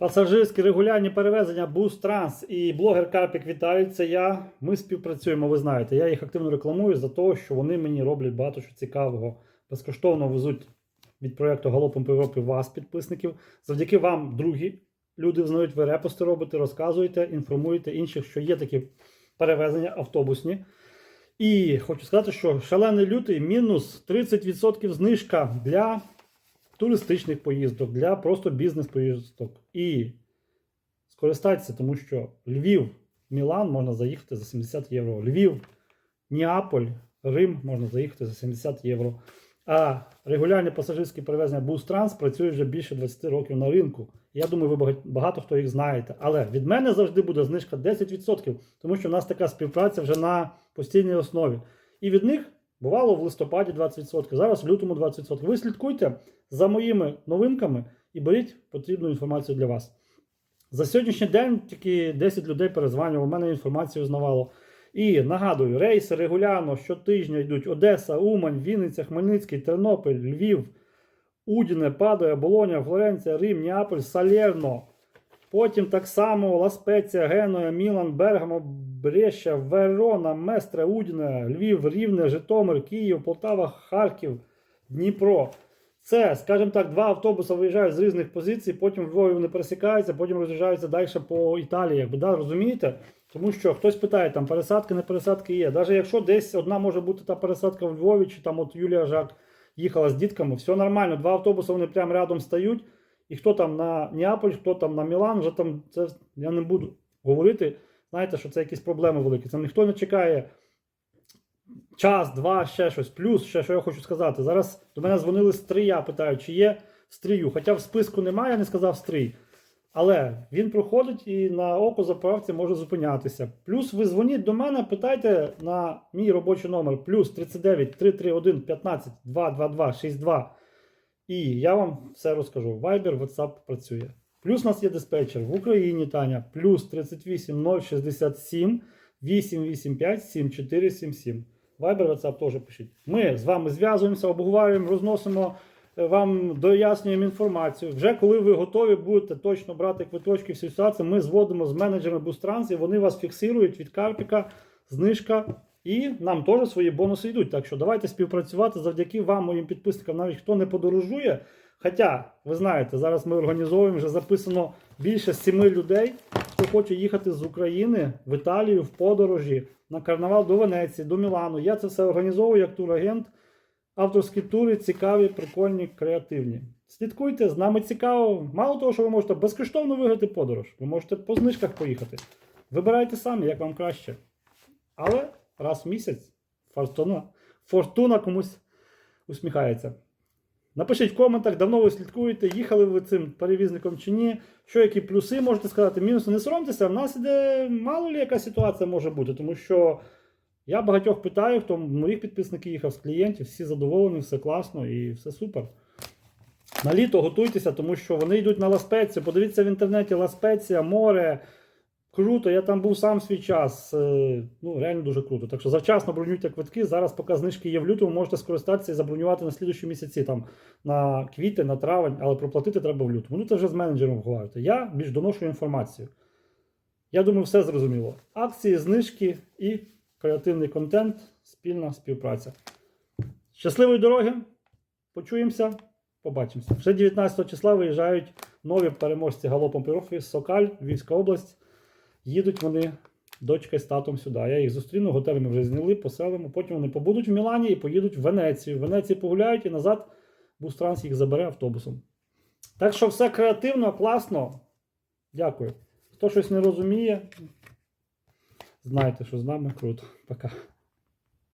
Пасажирські регулярні перевезення Бус Транс і блогер Карпік вітають. Це я. Ми співпрацюємо, ви знаєте. Я їх активно рекламую за те, що вони мені роблять багато що цікавого. Безкоштовно везуть від проєкту Галопом по Європі вас, підписників. Завдяки вам, другі люди знають, ви репости робите, розказуєте, інформуєте інших, що є такі перевезення автобусні. І хочу сказати, що шалений лютий мінус 30% знижка для туристичних поїздок, для просто бізнес-поїздок. І скористайтеся, тому що Львів, Мілан можна заїхати за 70 євро. Львів, Неаполь, Рим можна заїхати за 70 євро. А регулярні пасажирські перевезення Бустранс працюють вже більше 20 років на ринку. Я думаю, ви багато хто їх знаєте. Але від мене завжди буде знижка 10%, тому що в нас така співпраця вже на постійній основі. І від них бувало в листопаді 20%, зараз в лютому 20%. Ви слідкуйте за моїми новинками і беріть потрібну інформацію для вас. За сьогоднішній день тільки 10 людей перезванювало, в мене інформацію знавало. І нагадую, рейси регулярно щотижня йдуть Одеса, Умань, Вінниця, Хмельницький, Тернопіль, Львів, Удіне, Падоя, Болоня, Флоренція, Рим, Неаполь, Салерно. Потім так само Ласпеція, Генуя, Мілан, Бергамо, Брешя, Верона, Местре, Удіне, Львів, Рівне, Житомир, Київ, Полтава, Харків, Дніпро. Це, скажімо так, два автобуси виїжджають з різних позицій, потім в Львові вони пересікаються, потім роз'їжджаються далі по Італії. Якби, да, розумієте? Тому що хтось питає, там пересадки, не пересадки є. Навіть якщо десь одна може бути та пересадка в Львові, чи там от Юлія Жак їхала з дітками, все нормально. Два автобуси вони прямо рядом стають. І хто там на Неаполь, хто там на Мілан, вже там це я не буду говорити. Знаєте, що це якісь проблеми великі. Це ніхто не чекає час, два, ще щось. Плюс, ще що я хочу сказати. Зараз до мене дзвонили з питають, чи є стрію. Хоча в списку немає, я не сказав стрій. Але він проходить і на око заправці може зупинятися. Плюс ви дзвоніть до мене, питайте на мій робочий номер плюс 39 331 15 222 62. І я вам все розкажу. Viber, WhatsApp працює. Плюс у нас є диспетчер в Україні, Таня, плюс 38 067 885 7477. Viber, WhatsApp теж пишіть. Ми з вами зв'язуємося, обговорюємо, розносимо е, вам дояснюємо інформацію. Вже коли ви готові будете точно брати квиточки всі ситуації, ми зводимо з менеджерами Бустранс, і вони вас фіксують від Карпіка, знижка. І нам теж свої бонуси йдуть. Так що давайте співпрацювати завдяки вам, моїм підписникам, навіть хто не подорожує. Хоча, ви знаєте, зараз ми організовуємо вже записано більше семи людей, хто хоче їхати з України в Італію в подорожі на карнавал до Венеції, до Мілану. Я це все організовую як турагент. Авторські тури цікаві, прикольні, креативні. Слідкуйте, з нами цікаво. Мало того, що ви можете безкоштовно виграти подорож, ви можете по знижках поїхати. Вибирайте самі, як вам краще. Але раз в місяць фортуна, фортуна комусь усміхається. Напишіть в коментах, давно ви слідкуєте, їхали ви цим перевізником чи ні. Що які плюси можете сказати, мінуси. Не соромтеся, в нас іде мало ли яка ситуація може бути, тому що я багатьох питаю, хто моїх підписників їхав з клієнтів, всі задоволені, все класно і все супер. На літо готуйтеся, тому що вони йдуть на Ласпецію. Подивіться в інтернеті Ласпеція, море. Круто, я там був сам свій час. Е, Ну, реально дуже круто. Так що завчасно бронюйте квитки. Зараз, поки знижки є в лютому, можете скористатися і забронювати на слідчі місяці, там на квітень, на травень, але проплатити треба в лютому. Ну, це вже з менеджером говорите. Я більш доношу інформацію. Я думаю, все зрозуміло. Акції, знижки і креативний контент, спільна співпраця. Щасливої дороги! Почуємося, побачимося. Вже 19 числа виїжджають нові переможці галопом Пирофі, Сокаль, Львівська область. Їдуть вони дочка з татом сюди. Я їх зустріну, готель ми вже зняли, поселимо. Потім вони побудуть в Мілані і поїдуть в Венецію. В Венеції погуляють і назад Бустранс їх забере автобусом. Так що все креативно, класно. Дякую. Хто щось не розуміє, знайте, що з нами круто. Пока.